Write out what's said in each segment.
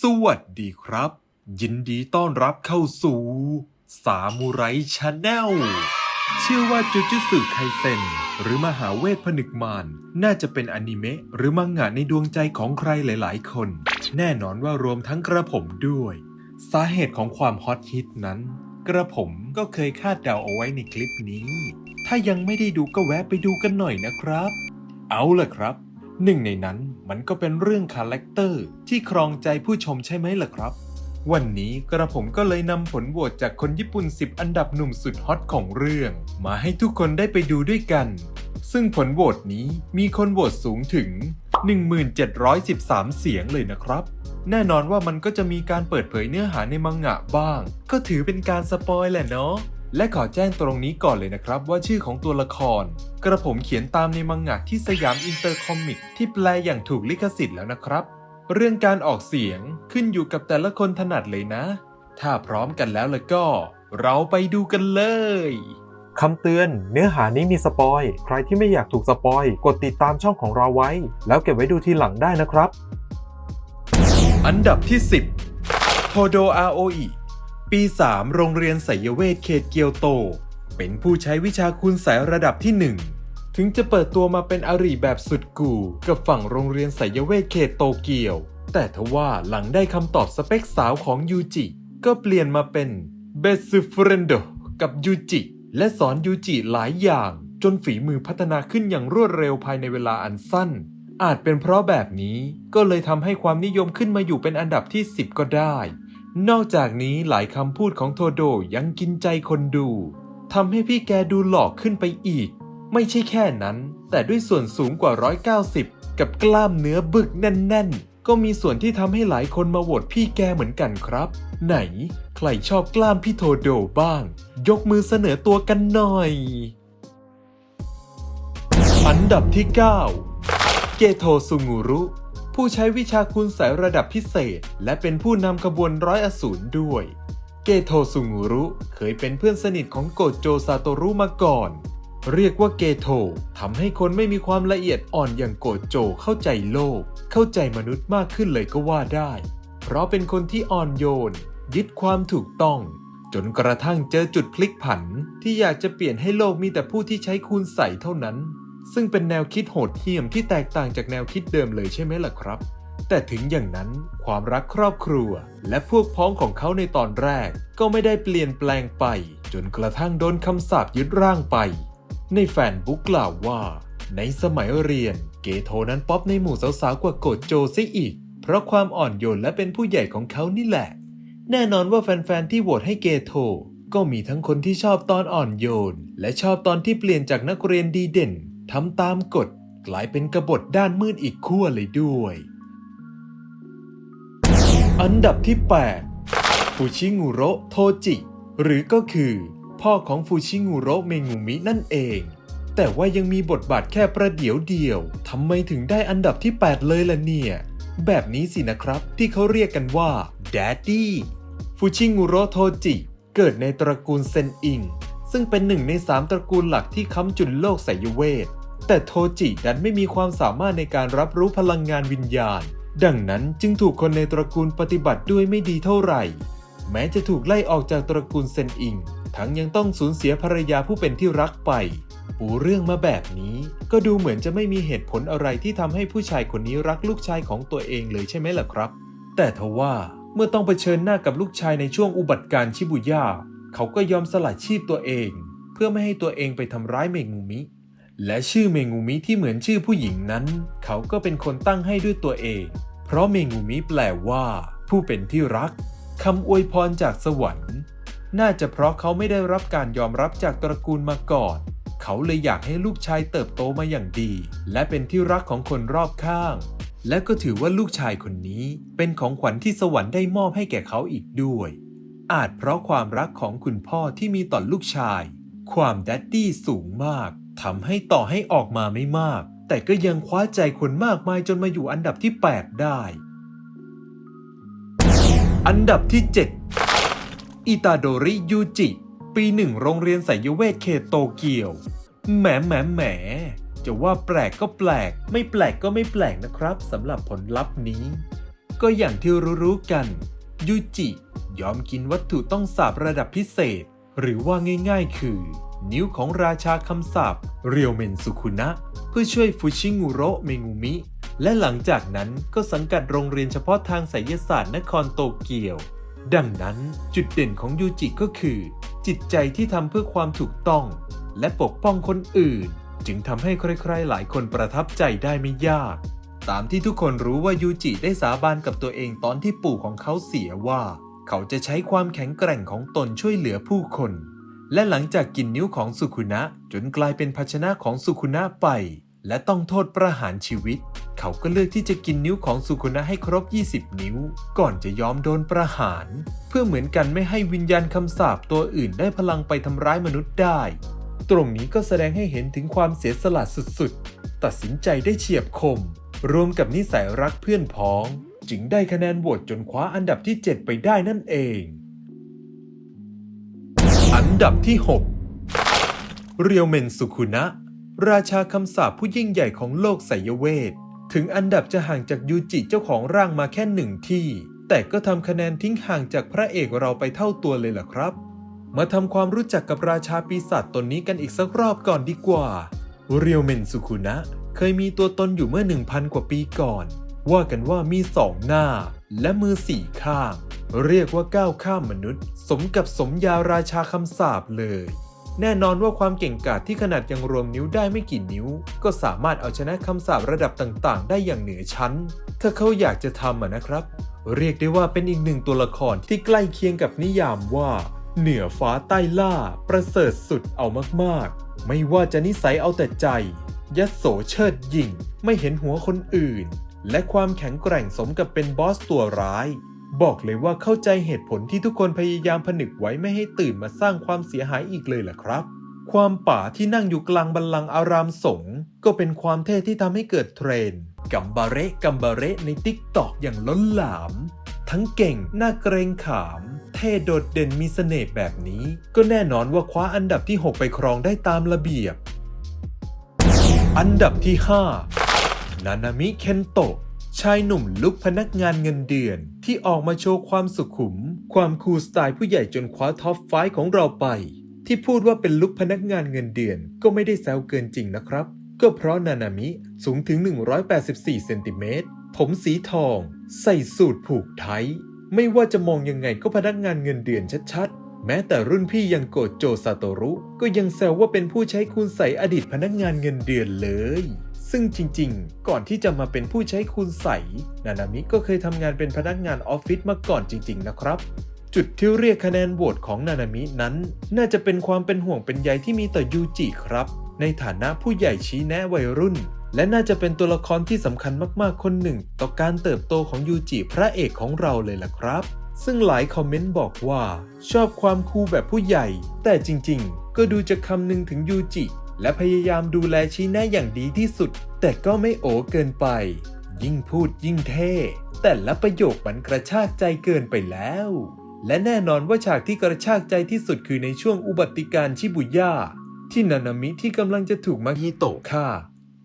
สวัสดีครับ ยินดีต้อนรับเข้าสู่สามูไรชาแนลเชื่อว่าจูจูสึไคเซนหรือมหาเวทผนึกมารน่าจะเป็นอนิเมะหรือมังงะในดวงใจของใครหลายๆ คน แน่นอนว่ารวมทั้งกระผมด้วย สาเหตุของความฮอตฮิตนั้น กระผมก็เคยคาดเดาเอาไว้ในคลิปนี้ ถ้ายังไม่ได้ดูก็แวะไปดูกันหน่อยนะครับ เอาล่ะครับ หนึ่งในนั้นมันก็เป็นเรื่องคาแรคเตอร์ที่ครองใจผู้ชมใช่ไหมล่ะครับ วันนี้กระผมก็เลยนำผลโหวตจากคนญี่ปุ่น 10 อันดับหนุ่มสุดฮอตของเรื่อง มาให้ทุกคนได้ไปดูด้วยกัน ซึ่งผลโหวตนี้มีคนโหวตสูงถึง 1713 เสียงเลยนะครับ แน่นอนว่ามันก็จะมีการเปิดเผยเนื้อหาในมังงะบ้าง ก็ถือเป็นการสปอยแหละเนาะ และขอแจ้งตรงนี้ก่อนเลยนะครับว่าชื่อของตัวละคร กระผมเขียนตามในมังงะที่สยามอินเตอร์คอมิกที่แปลอย่างถูกลิขสิทธิ์แล้วนะครับ เรื่องการออกเสียงขึ้นอยู่กับแต่ละคนถนัดเลยนะ ถ้าพร้อมกันแล้วล้วก็ เราไปดูกันเลยคำเตือนเนื้อหานี้มีสปอย ใครที่ไม่อยากถูกสปอย กดติดตามช่องของเราไว้ แล้วเก็บไว้ดูทีหลังได้นะครับ อันดับที่ 10 โทโดอาโออิ ปี 3 โรงเรียนไสยเวทเขตเกียวโต เป็นผู้ใช้วิชาคุณสายระดับที่ 1 ถึงจะเปิดตัวมาเป็นอริแบบสุดกู่ กับฝั่งโรงเรียนไสยเวทเขตโตเกียว แต่ทว่าหลังได้คำตอบสเปคสาวของยูจิ ก็เปลี่ยนมาเป็นเบสเฟรนโดกับยูจิ และสอนยูจิหลายอย่าง จนฝีมือพัฒนาขึ้นอย่างรวดเร็วภายในเวลาอันสั้นอาจเป็นเพราะแบบนี้ก็เลยทำให้ความนิยมขึ้นมาอยู่เป็นอันดับที่ 10 ก็ได้ นอกจากนี้หลายคำพูดของโทโดยังกินใจคนดูทำให้พี่แกดูหลอกขึ้นไปอีก ไม่ใช่แค่นั้น แต่ด้วยส่วนสูงกว่า 190 กับกล้ามเนื้อบึกแน่น ๆ ก็มีส่วนที่ทำให้หลายคนมาโหวตพี่แกเหมือนกันครับ ไหน ใครชอบกล้ามพี่โทโดบ้าง ยกมือเสนอตัวกันหน่อย อันดับที่ 9 เกโทซุงูรุ ผู้ใช้วิชาคุณสายระดับพิเศษ และเป็นผู้นำขบวนร้อยอสูรด้วย เกโทซุงูรุเคยเป็นเพื่อนสนิทของโกโจซาโตรุมาก่อน เรียกว่าเกโททำให้คนไม่มีความละเอียดอ่อนอย่างโกโจเข้าใจโลก เข้าใจมนุษย์มากขึ้นเลยก็ว่าได้ เพราะเป็นคนที่อ่อนโยน ยึดความถูกต้อง จนกระทั่งเจอจุดพลิกผันที่อยากจะเปลี่ยนให้โลกมีแต่ผู้ที่ใช้คูณใส่เท่านั้น ซึ่งเป็นแนวคิดโหดเหี้ยมที่แตกต่างจากแนวคิดเดิมเลยใช่ไหมล่ะครับ แต่ถึงอย่างนั้นความรักครอบครัว และพวกพ้องของเขาในตอนแรก ก็ไม่ได้เปลี่ยนแปลงไป จนกระทั่งโดนคำสาปยึดร่างไป ในแฟนบุ๊กกล่าวว่า ในสมัยเรียน เกโทนั้นป๊อปในหมู่สาวๆกว่าโกโจซะอีก เพราะความอ่อนโยนและเป็นผู้ใหญ่ของเขานี่แหละ แน่นอนว่าแฟนๆที่โหวตให้เกโทก็มีทั้งคนที่ชอบตอนอ่อนโยน และชอบตอนที่เปลี่ยนจากนักเรียนดีเด่น ทำตามกฎกลายเป็นกบฏด้านมืดอีกขั้วเลยด้วย อันดับที่ 8 ฟูชิงูโระโทจิ หรือก็คือ พ่อของฟูชิงูโระเมงูมินั่นเอง แต่ว่ายังมีบทบาทแค่ประเดี๋ยวเดียวทำไมถึงได้อันดับที่ 8 เลยล่ะเนี่ย แบบนี้สินะครับที่เขาเรียกกันว่า Daddy ฟูชิงูโระโทจิ เกิดในตระกูลเซนอิง ซึ่งเป็นหนึ่งในสามตระกูลหลักที่ค้ำจุนโลกไสยเวท แต่โทจิดันไม่มีความสามารถในการรับรู้พลังงานวิญญาณ ดังนั้นจึงถูกคนในตระกูลปฏิบัติด้วยไม่ดีเท่าไหร่ แม้จะถูกไล่ออกจากตระกูลเซนอิง ทั้งยังต้องสูญเสียภรรยาผู้เป็นที่รักไป ปูเรื่องมาแบบนี้ก็ดูเหมือนจะไม่มีเหตุผลอะไรที่ทำให้ผู้ชายคนนี้รักลูกชายของตัวเองเลยใช่ไหมล่ะครับ แต่ทว่าเมื่อต้องเผชิญหน้ากับลูกชายในช่วงอุบัติการ์ชิบุย่า เขาก็ยอมสละชีพตัวเอง เพื่อไม่ให้ตัวเองไปทำร้ายเมงูมิ และชื่อเมงูมิที่เหมือนชื่อผู้หญิงนั้น เขาก็เป็นคนตั้งให้ด้วยตัวเอง เพราะเมงูมิแปลว่า ผู้เป็นที่รักคำอวยพรจากสวรรค์ น่าจะเพราะเขาไม่ได้รับการยอมรับจากตระกูลมาก่อน เขาเลยอยากให้ลูกชายเติบโตมาอย่างดี และเป็นที่รักของคนรอบข้าง และก็ถือว่าลูกชายคนนี้เป็นของขวัญที่สวรรค์ได้มอบให้แก่เขาอีกด้วย อาจเพราะความรักของคุณพ่อที่มีต่อลูกชาย ความดัดดี้สูงมากทำให้ต่อให้ออกมาไม่มาก แต่ก็ยังคว้าใจคนมากมายจนมาอยู่อันดับที่ 8 ได้ อันดับที่ 7 อิตาโดริยูจิ ปีหนึ่งโรงเรียนไสยเวทเขตโตเกียว แหมแหมแหมจะว่าแปลกก็แปลก ไม่แปลกก็ไม่แปลกนะครับสำหรับผลลัพธ์นี้ ก็อย่างที่รู้ๆกัน ยูจิยอมกินวัตถุต้องสาบระดับพิเศษ หรือว่าง่ายๆ คือ นิ้วของราชาคำสาบเรียวเมนสุคุนะ เพื่อช่วยฟูชิงูโระเมงูมิ และหลังจากนั้นก็สังกัดโรงเรียนเฉพาะทางไสยศาสตร์นครโตเกียว ดังนั้นจุดเด่นของยูจิก็คือ จิตใจที่ทำเพื่อความถูกต้อง และปกป้องคนอื่น จึงทำให้ใครๆหลายคนประทับใจได้ไม่ยาก ตามที่ทุกคนรู้ว่ายูจิได้สาบานกับตัวเองตอนที่ปู่ของเขาเสียว่า เขาจะใช้ความแข็งแกร่งของตนช่วยเหลือผู้คน และหลังจากกินนิ้วของสุคุนะจนกลายเป็นภาชนะของสุคุนะไป และต้องโทษประหารชีวิต เขาก็เลือกที่จะกินนิ้วของสุคุนะให้ครบ 20 นิ้ว ก่อนจะยอมโดนประหาร เพื่อเหมือนกันไม่ให้วิญญาณคำสาปตัวอื่นได้พลังไปทำร้ายมนุษย์ได้ ตรงนี้ก็แสดงให้เห็นถึงความเสียสละสุดๆ ตัดสินใจได้เฉียบคม รวมกับนิสัยรักเพื่อนพ้อง จึงได้คะแนนโหวตจนคว้าอันดับที่ 7 ไปได้นั่นเอง อันดับที่ 6 เรียวเมนสุคุนะ ราชาคำสาปผู้ยิ่งใหญ่ของโลกไสยเวท ถึงอันดับจะห่างจากยูจิเจ้าของร่างมาแค่หนึ่งที่ แต่ก็ทำคะแนนทิ้งห่างจากพระเอกเราไปเท่าตัวเลยล่ะครับ มาทำความรู้จักกับราชาปีศาจตนนี้กันอีกสักรอบก่อนดีกว่า เรียวเมนสุคุนะ เคยมีตัวตนอยู่เมื่อ 1,000 กว่าปีก่อน ว่ากันว่ามีสองหน้า และมือสี่ข้าง เรียกว่าก้าวข้ามมนุษย์ สมกับสมยาราชาคำสาปเลย แน่นอนว่าความเก่งกาจที่ขนาดยังรวมนิ้วได้ไม่กี่นิ้ว ก็สามารถเอาชนะคำสาประดับต่างๆ ได้อย่างเหนือชั้น ถ้าเขาอยากจะทำอะนะครับ เรียกได้ว่าเป็นอีกหนึ่งตัวละครที่ใกล้เคียงกับนิยามว่า เหนือฟ้าใต้ล่า ประเสริฐสุดเอามากๆ ไม่ว่าจะนิสัยเอาแต่ใจ ยัดโสเชิดยิ่ง ไม่เห็นหัวคนอื่น และความแข็งแกร่งสมกับเป็นบอสตัวร้าย บอกเลยว่าเข้าใจเหตุผลที่ทุกคนพยายามผนึกไว้ไม่ให้ตื่นมาสร้างความเสียหายอีกเลยล่ะครับ ความป่าที่นั่งอยู่กลางบัลลังก์อารามสงฆ์ก็เป็นความเท่ที่ทำให้เกิดเทรนกัมบาเรกัมบาเรในติ๊กตอกอย่างล้นหลาม ทั้งเก่งน่าเกรงขาม เท่โดดเด่นมีเสน่ห์แบบนี้ ก็แน่นอนว่าคว้าอันดับที่ 6 ไปครองได้ตามระเบียบ อันดับที่ 5 นานามิเคนโตะชายหนุ่มลุกพนักงานเงินเดือน ที่ออกมาโชว์ความสุขุม ความคูลสไตล์ผู้ใหญ่จนคว้าท็อปไฟของเราไป ที่พูดว่าเป็นลุกพนักงานเงินเดือน ก็ไม่ได้แซวเกินจริงนะครับ ก็เพราะนานามิสูงถึง 184 เซนติเมตร ผมสีทอง ใส่สูทผูกไทยไม่ว่าจะมองยังไงก็พนักงานเงินเดือนชัดๆ แม้แต่รุ่นพี่ยังโกโจซาโตรุ ก็ยังแซวว่าเป็นผู้ใช้คูณใสอดีตพนักงานเงินเดือนเลย ซึ่งจริงๆ ก่อนที่จะมาเป็นผู้ใช้คูณใสนานามิก็เคยทำงานเป็นพนักงานออฟฟิศมาก่อนจริง ๆ นะครับ จุดที่เรียกคะแนนโหวตของนานามินั้น น่าจะเป็นความเป็นห่วงเป็นใยที่มีต่อยูจิครับ ในฐานะผู้ใหญ่ชี้แนะวัยรุ่น และน่าจะเป็นตัวละครที่สำคัญมากๆคนหนึ่ง ต่อการเติบโตของยูจิพระเอกของเราเลยล่ะครับ ซึ่งหลายคอมเมนต์บอกว่า ชอบความคูลแบบผู้ใหญ่ แต่จริงๆ ก็ดูจะคำนึงถึงยูจิ และพยายามดูแลชี้แนะอย่างดีที่สุด แต่ก็ไม่โอเกินไป ยิ่งพูดยิ่งเท่ แต่ละประโยคมันกระชากใจเกินไปแล้ว และแน่นอนว่าฉากที่กระชากใจที่สุดคือในช่วงอุบัติการชิบุย่าที่นานามิที่กำลังจะถูกมาฮิโตะฆ่า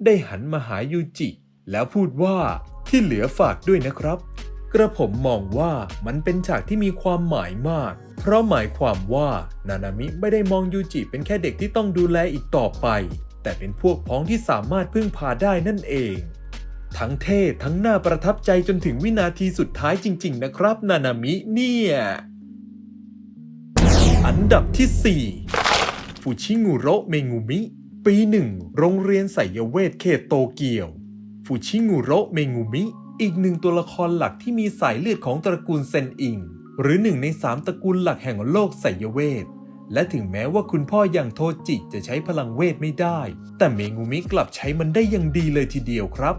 ได้หันมาหายูจิ แล้วพูดว่าที่เหลือฝากด้วยนะครับ กระผมมองว่ามันเป็นฉากที่มีความหมายมาก เพราะหมายความว่านานามิไม่ได้มองยูจิเป็นแค่เด็กที่ต้องดูแลอีกต่อไป แต่เป็นพวกพ้องที่สามารถพึ่งพาได้นั่นเอง ทั้งเท่ทั้งน่าประทับใจจนถึงวินาทีสุดท้ายจริง ๆ นะครับ นานามิเนี่ย อันดับที่ 4 ฟูชิงูโระเมงูมิ ปีหนึ่งโรงเรียนไสยเวทเขตโตเกียว ฟูชิงูโระเมงูมิ อีกหนึ่งตัวละครหลักที่มีสายเลือดของตระกูลเซนอิง หรือหนึ่งในสามตระกูลหลักแห่งโลกไสยเวท และถึงแม้ว่าคุณพ่ออย่างโทจิจะใช้พลังเวทไม่ได้ แต่เมงูมิกลับใช้มันได้อย่างดีเลยทีเดียวครับ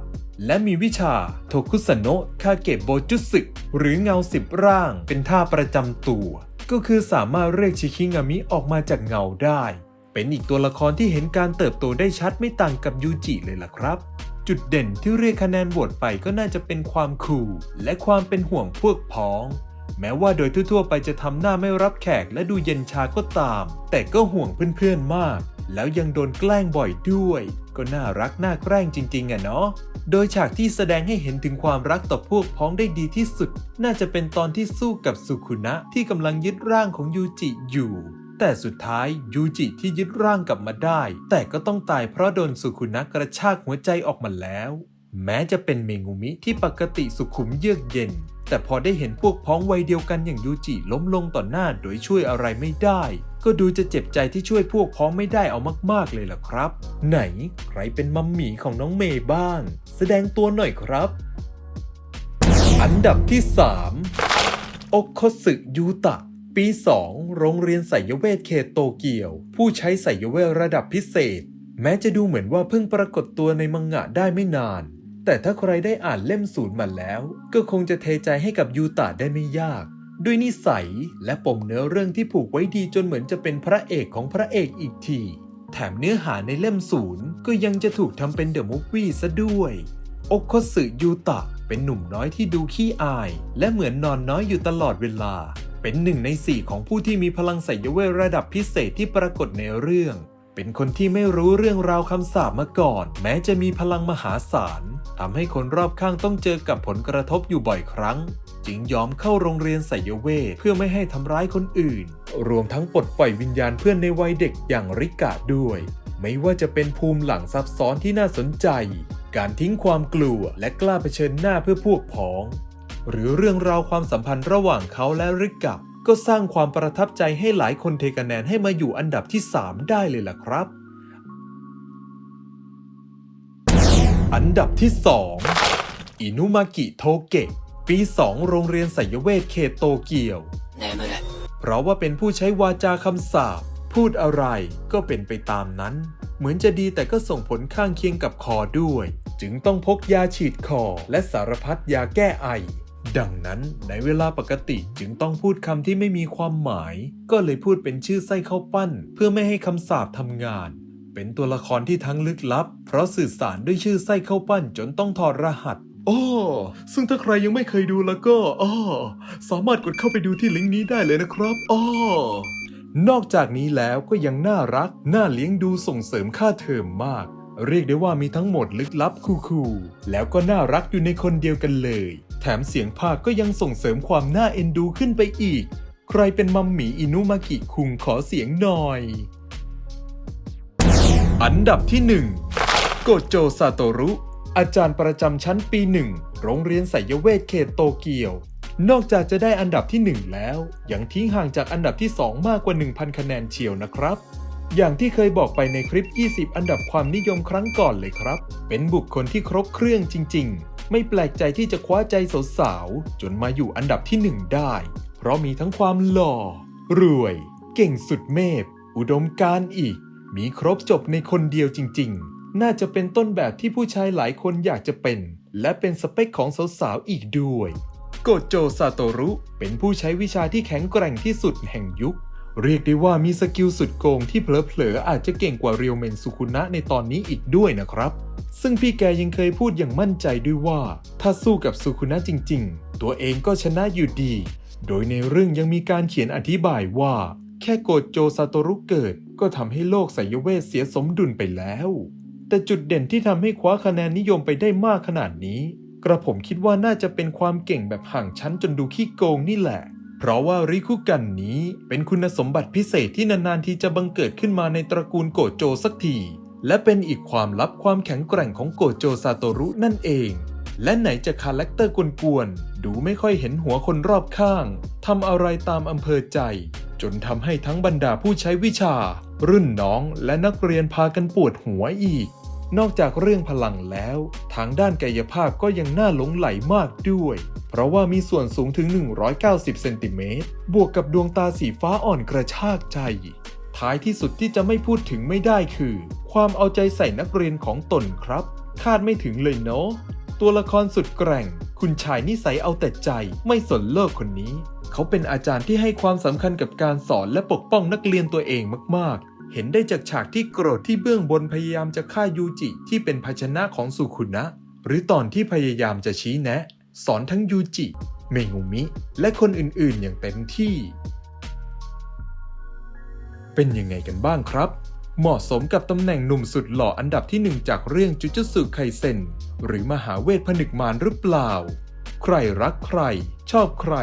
และมีวิชาโทคุสโนะคาเกะโบจุสึหรือเงาสิบร่างเป็นท่าประจำตัว ก็คือสามารถเรียกชิคิงามิออกมาจากเงาได้ เป็นอีกตัวละครที่เห็นการเติบโตได้ชัดไม่ต่างกับยูจิเลยล่ะครับ จุดเด่นที่เรียกคะแนนโหวตไปก็น่าจะเป็นความคูลและความเป็นห่วงพวกพ้อง แม้ว่าโดยทั่วๆไปจะทำหน้าไม่รับแขกและดูเย็นชาก็ตาม แต่ก็ห่วงเพื่อนๆมาก แล้วยังโดนแกล้งบ่อยด้วย ก็น่ารักน่าแกล้งจริงๆอะเนาะโดยฉากที่แสดงให้เห็นถึงความรักต่อพวกพ้องได้ดีที่สุด น่าจะเป็นตอนที่สู้กับสุขุนะที่กำลังยึดร่างของยูจิอยู่ แต่สุดท้ายยูจิที่ยึดร่างกลับมาได้ แต่ก็ต้องตายเพราะโดนสุขุนะกระชากหัวใจออกมาแล้ว แม้จะเป็นเมงุมิที่ปกติสุขุมเยือกเย็น แต่พอได้เห็นพวกพ้องวัยเดียวกันอย่างยูจิล้มลงต่อหน้าโดยช่วยอะไรไม่ได้ ก็ดูจะเจ็บใจที่ช่วยพวกพ้องไม่ได้เอามากๆเลยล่ะครับ ไหนใครเป็นมัมหมี่ของน้องเมย์บ้าง แสดงตัวหน่อยครับ อันดับที่ 3 โอโคสึยูตะ ปี 2 โรงเรียนไสยเวทเขตโตเกียว ผู้ใช้ไสยเวทระดับพิเศษ แม้จะดูเหมือนว่าเพิ่งปรากฏตัวในมังงะได้ไม่นาน แต่ถ้าใครได้อ่านเล่มศูนย์มาแล้ว ก็คงจะเทใจให้กับยูตะได้ไม่ยาก ด้วยนิสัยและปมเนื้อเรื่องที่ผูกไว้ดีจนเหมือนจะเป็นพระเอกของพระเอกอีกที แถมเนื้อหาในเล่มศูนย์ก็ยังจะถูกทำเป็นเดอะมูฟวี่ซะด้วยโอโคสึยูตะเป็นหนุ่มน้อยที่ดูขี้อาย และเหมือนนอนน้อยอยู่ตลอดเวลา เป็นหนึ่งในสี่ของผู้ที่มีพลังไสยเวทระดับพิเศษที่ปรากฏในเรื่อง เป็นคนที่ไม่รู้เรื่องราวคำสาปมาก่อน แม้จะมีพลังมหาศาลทำให้คนรอบข้างต้องเจอกับผลกระทบอยู่บ่อยครั้ง จึงยอมเข้าโรงเรียนไสยเวทเพื่อไม่ให้ทำร้ายคนอื่น รวมทั้งปลดปล่อยวิญญาณเพื่อนในวัยเด็กอย่างริกะด้วย ไม่ว่าจะเป็นภูมิหลังซับซ้อนที่น่าสนใจ การทิ้งความกลัวและกล้าเผชิญหน้าเพื่อพวกพ้อง หรือเรื่องราวความสัมพันธ์ระหว่างเขาและริกะก็สร้างความประทับใจให้หลายคนเทคะแนนให้มาอยู่อันดับที่ 3 ได้เลยล่ะครับ อันดับที่ 2 อินุมากิโทเกะ ปี 2 โรงเรียนไสยเวทเขตโตเกียว เพราะว่าเป็นผู้ใช้วาจาคำสาปพูดอะไรก็เป็นไปตามนั้น เหมือนจะดีแต่ก็ส่งผลข้างเคียงกับคอด้วย จึงต้องพกยาฉีดคอและสารพัดยาแก้ไอ ดังนั้นในเวลาปกติจึงต้องพูดคำที่ไม่มีความหมาย ก็เลยพูดเป็นชื่อไส้ข้าวปั้น เพื่อไม่ให้คำสาปทำงาน เป็นตัวละครที่ทั้งลึกลับ เพราะสื่อสารด้วยชื่อไส้ข้าวปั้นจนต้องถอดรหัสอ้อซึ่งถ้าใครยังไม่เคยดูแล้วก็อ้อสามารถกดเข้าไปดูที่ลิงก์นี้ได้เลยนะครับอ้อนอกจากนี้แล้วก็ยังน่ารัก น่าเลี้ยงดูส่งเสริมค่าเทอมมาก เรียกได้ว่ามีทั้งหมดลึกลับคูลๆแล้วก็น่ารักอยู่ในคนเดียวกันเลย แถมเสียงภาคก็ยังส่งเสริมความน่าเอ็นดูขึ้นไปอีก ใครเป็นมัมหมีอินุมากิคุงขอเสียงหน่อย อันดับที่ 1 โกโจซาโตรุ อาจารย์ประจำชั้นปีหนึ่งโรงเรียนไสยเวทเขตโตเกียวนอกจากจะได้อันดับที่ 1 แล้ว ยังทิ้งห่างจากอันดับที่ 2 มากกว่า 1,000 คะแนนเชียวนะครับ อย่างที่เคยบอกไปในคลิป 20 อันดับความนิยมครั้งก่อนเลยครับ เป็นบุคคลที่ครบเครื่องจริง ๆ ไม่แปลกใจที่จะคว้าใจสาวๆ จนมาอยู่อันดับที่ 1 ได้ เพราะมีทั้งความหล่อ รวย เก่งสุดเมพ อุดมการอีก มีครบจบในคนเดียวจริง ๆ น่าจะเป็นต้นแบบที่ผู้ชายหลายคนอยากจะเป็น และเป็นสเปคของสาวๆ อีกด้วย โกโจซาโตรุ เป็นผู้ใช้วิชาที่แข็งแกร่งที่สุดแห่งยุค เรียกได้ว่ามีสกิลสุดโกงที่เผลอๆอาจจะเก่งกว่าเรียวเมนสุคุนะในตอนนี้อีกด้วยนะครับ ซึ่งพี่แกยังเคยพูดอย่างมั่นใจด้วยว่า ถ้าสู้กับสุคุนะจริง ๆ ตัวเองก็ชนะอยู่ดี โดยในเรื่องยังมีการเขียนอธิบายว่า แค่โกโจซาโตรุเกิด ก็ทำให้โลกไสยเวทเสียสมดุลไปแล้ว แต่จุดเด่นที่ทำให้คว้าคะแนนนิยมไปได้มากขนาดนี้ กระผมคิดว่าน่าจะเป็นความเก่งแบบห่างชั้นจนดูขี้โกงนี่แหละ เพราะว่าริคุกันนี้เป็นคุณสมบัติพิเศษที่นานๆทีจะบังเกิดขึ้นมาในตระกูลโกโจสักที และเป็นอีกความลับความแข็งแกร่งของโกโจซาโตรุนั่นเอง และไหนจะคาแรคเตอร์กวนๆ ดูไม่ค่อยเห็นหัวคนรอบข้างทำอะไรตามอำเภอใจ จนทำให้ทั้งบรรดาผู้ใช้วิชา รุ่นน้องและนักเรียนพากันปวดหัวอีก นอกจากเรื่องพลังแล้ว ทางด้านกายภาพก็ยังน่าหลงไหลมากด้วย เพราะว่ามีส่วนสูงถึง 190 เซนติเมตร บวกกับดวงตาสีฟ้าอ่อนกระชากใจ ท้ายที่สุดที่จะไม่พูดถึงไม่ได้คือ ความเอาใจใส่นักเรียนของตนครับ คาดไม่ถึงเลยเนาะ ตัวละครสุดแกร่ง คุณชายนิสัยเอาแต่ใจ ไม่สนโลกคนนี้ เขาเป็นอาจารย์ที่ให้ความสำคัญกับการสอนและปกป้องนักเรียนตัวเองมาก เห็นได้จากฉากที่โกรธที่เบื้องบนพยายามจะฆ่ายูจิที่เป็นภาชนะของสุขุนะ หรือตอนที่พยายามจะชี้แนะ สอนทั้งยูจิ เมงุมิ และคนอื่นๆอย่างเต็มที่ เป็นยังไงกันบ้างครับ เหมาะสมกับตำแหน่งหนุ่มสุดหล่ออันดับที่หนึ่งจากเรื่องจุจุสึไคเซนหรือมหาเวทผนึกมารหรือเปล่า ใครรักใคร ชอบใคร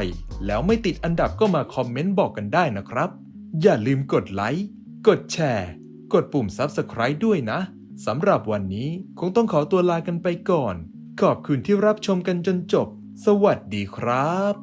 แล้วไม่ติดอันดับก็มาคอมเมนต์บอกกันได้นะครับ อย่าลืมกดไลค์ กดแชร์ กดปุ่ม Subscribe ด้วยนะ สำหรับวันนี้คงต้องขอตัวลากันไปก่อน ขอบคุณที่รับชมกันจนจบ สวัสดีครับ